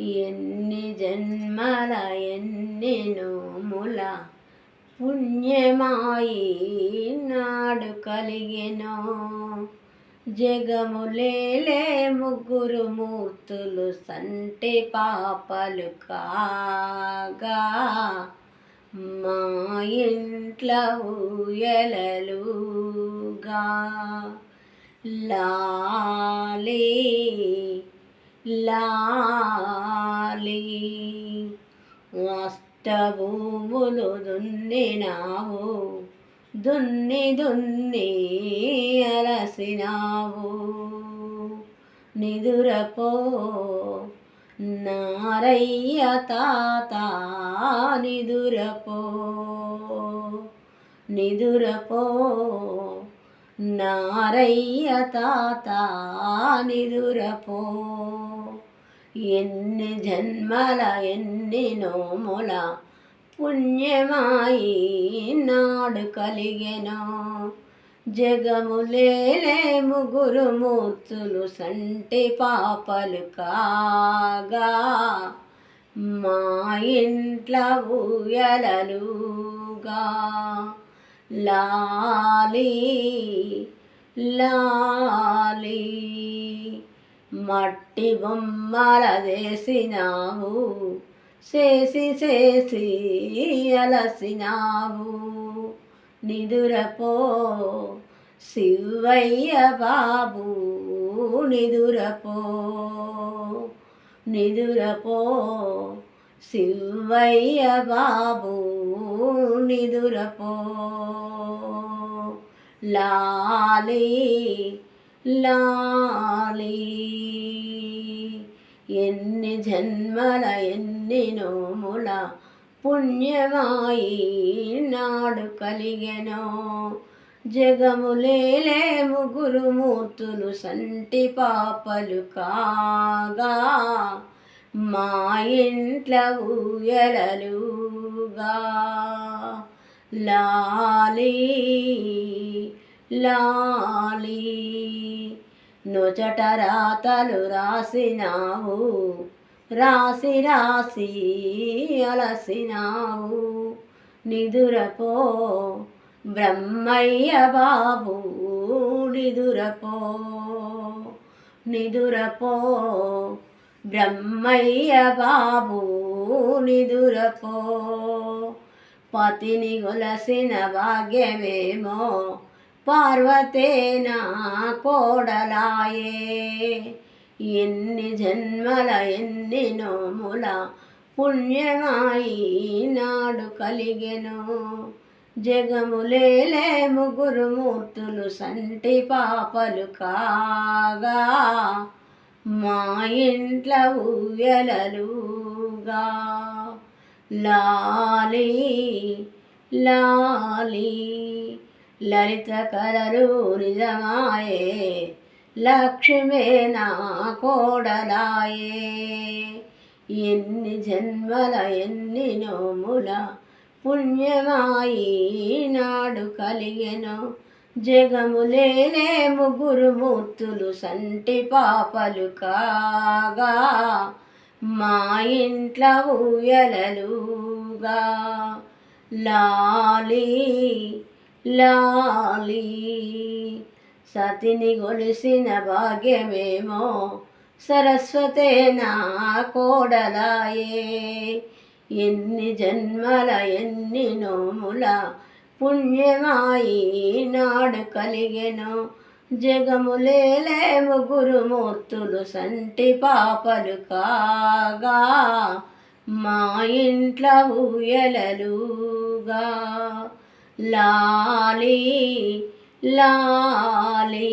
ఎన్ని జన్మల ఎన్ని నోముల పుణ్యమాయి నాడు కలిగెనో. జగములేలే ముగ్గురు మూర్తులు సంటి పాపలు కాగా. మా ఇంట్ల ఊయలలుగా లాలే లాలి అష్టభూములు దున్నినావు దున్ని దున్ని అలసినావు. నిదురపో నారయ్య తాత నిదురపో నిదురపో నారయ్య తాత నిదురపో. ఎన్ని జన్మల ఎన్ని నోముల పుణ్యమాయి నాడు కలిగెనో. జగములేలే ముగ్గురు మూర్తులు సంటి పాపలు కాగా. మా ఇంట్ల ఊయలలుగా లాలి లాలి మట్టి బొమ్మల చేసినావు చేసి చేసి అలసినావు. నిదురపో శివయ్య బాబు నిదురపో. నిదురపో శివయ్య బాబు నిదురపో. లాలే లాలే. ఎన్ని జన్మల ఎన్ని నోముల పుణ్యమాయి నాడు కలిగెనో. జగములేలే ముగ్గురు మూర్తులు సంటి పాపలు కాగా మా ఇంట్ల ఊయలలుగా. లాలీ. లాలి. నొచట రాతలు రాసినావు రాసి రాసి అలసినావు. నిదురపో బ్రహ్మయ్య బాబు నిదురపో. నిదురపో బ్రహ్మయ్య బాబు నిదురపో. పతిని గొలసిన భాగ్యమేమో పార్వతేనా కోడలాయే. ఎన్ని జన్మల ఎన్ని నోముల పుణ్యమాయి నాడు కలిగెను జగములేలే ముగ్గురు మూర్తులు సంటి పాపలు కాగా మా ఇంట్ల ఊయలలుగా లాలి లాలి లలిత కలరు నిజమాయే లక్ష్మే నా కోడలాయే. ఎన్ని జన్మల ఎన్ని నోముల పుణ్యమాయి నాడు కలిగెను. జగములేనే ముగ్గురు మూర్తులు సంటి పాపలు కాగా మా ఇంట్ల ఊయలలుగా. లాలి లాలి. సతిని గొలిసిన భాగ్యమేమో సరస్వతే నా కోడలాయే. ఎన్ని జన్మల ఎన్ని నోముల పుణ్యమాయి నాడు కలిగెను. జగములేలే ముగ్గురు మూర్తులు సంటి పాపలు కాగా మా ఇంట్ల ఊయలలుగా. లాలి లాలి